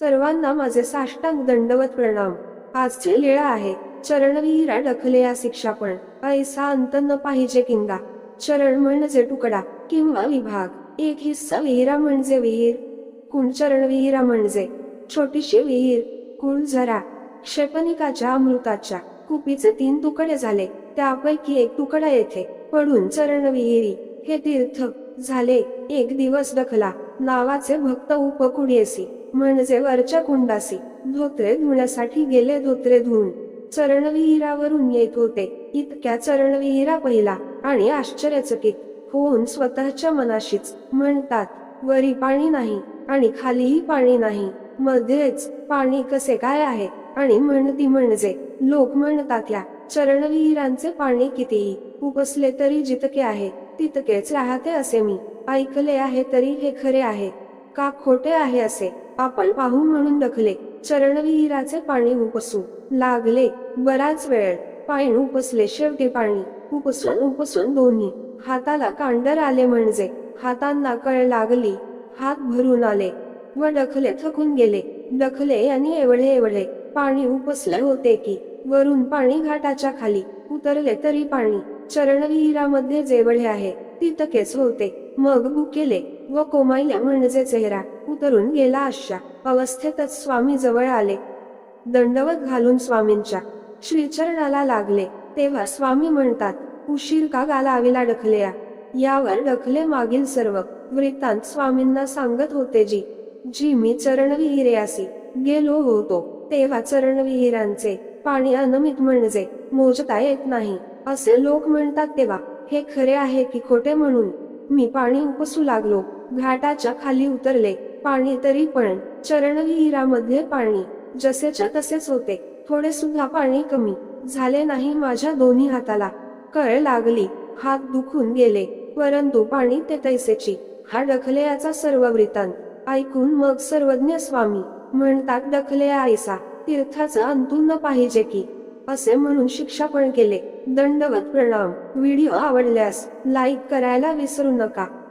सर्वांना माझे साष्टांग दंडवत प्रणाम. आजची लीळा आहे. चरणविहिरा डखले या शिक्षा पण ऐसा अंत न पाहिजे किंगा. चरण म्हणजे तुकडा किंवा विभाग. एक हिस्सा विहिरा म्हणजे विहीर. कुण चरण विहिरा म्हणजे? छोटीशी विहीर. कुळ झरा. क्षेपणिकाच्या अमृताच्या. कुपीचे तीन तुकडे झाले. त्यापैकी एक तुकडा येथे. पडून चरण विहिरी. हे तीर्थ. झाले. एक दिवस डखला नावाचे भक्त उपकुडीसी म्हणजे वरच्या कुंडासी धोत्रे धुण्यासाठी गेले धोत्रे धुवून चरणविहिरावरून येत होते. इतक्या चरणविहिरा पहिला आणि आश्चर्यचकित होऊन स्वतःच्या मनाशीच म्हणतात वरी पाणी नाही आणि खालीही पाणी नाही. मध्येच पाणी कसे काय आहे? आणि म्हणती म्हणजे लोक म्हणतात या चरणविहिरांचे पाणी कितीही उपसले तरी जितके आहे तितकेच राहते असे मी. ऐकले आहे तरी हे खरे आहे. का खोटे आहे असे? आपण पाहू म्हणून दखले. चरणविहिराचे पाणी उपसू. लागले. बराच वेळ. पायण उपसले. शेवटी पाणी. उपसून उपसून दोन्ही. हाताला कांडर आले म्हणजे. हातांना कळ लागली. हात भरून आले. व डखले थकून गेले. डखले यांनी एवढे एवढे. पाणी उपसले होते की. वरून पाणी घाटाच्या खाली. उतरले तरी पाणी. चरणविहिरामध्ये जेवढे आहे तितकेच होते. मग भुकेले व कोमाईल्या म्हणजे चेहरा उतरून गेला अशा अवस्थेतच स्वामी जवळ आले. दंडवत घालून स्वामींच्या श्रीचरणाला लागले. तेव्हा स्वामी म्हणतात उशीर का गालावीला डखलेया यावर डखले मागील सर्व वृत्तांत स्वामींना सांगत होते जी. जी मी चरणविहिरेयासी गेलो होतो तेव्हा चरणविहिरांचे पाणी अनमित म्हणजे मोजता येत नाही. असे लोक म्हणतात तेव्हा हे खरे आहे की खोटे म्हणून. मी पाणी उपसू लागलो. घाटाच्या खाली उतरले. पाणी तरी पण. चरणविहिरामध्ये पाणी. जसेच्या तसेच होते. थोडे सुद्धा पाणी कमी. झाले नाही माझ्या दोन्ही हाताला. कळ लागली. हात दुखून गेले. परंतु पाणी ते तैसेची. हा डखलेयाचा सर्व वृत्तांत. ऐकून मग सर्वज्ञ स्वामी म्हणतात डखले आईसा तीर्थाचं अंतू न पाहिजे की असे म्हणून शिक्षा पण केले. दंडवत प्रणाम. व्हिडिओ आवडल्यास लाईक करायला विसरू नका.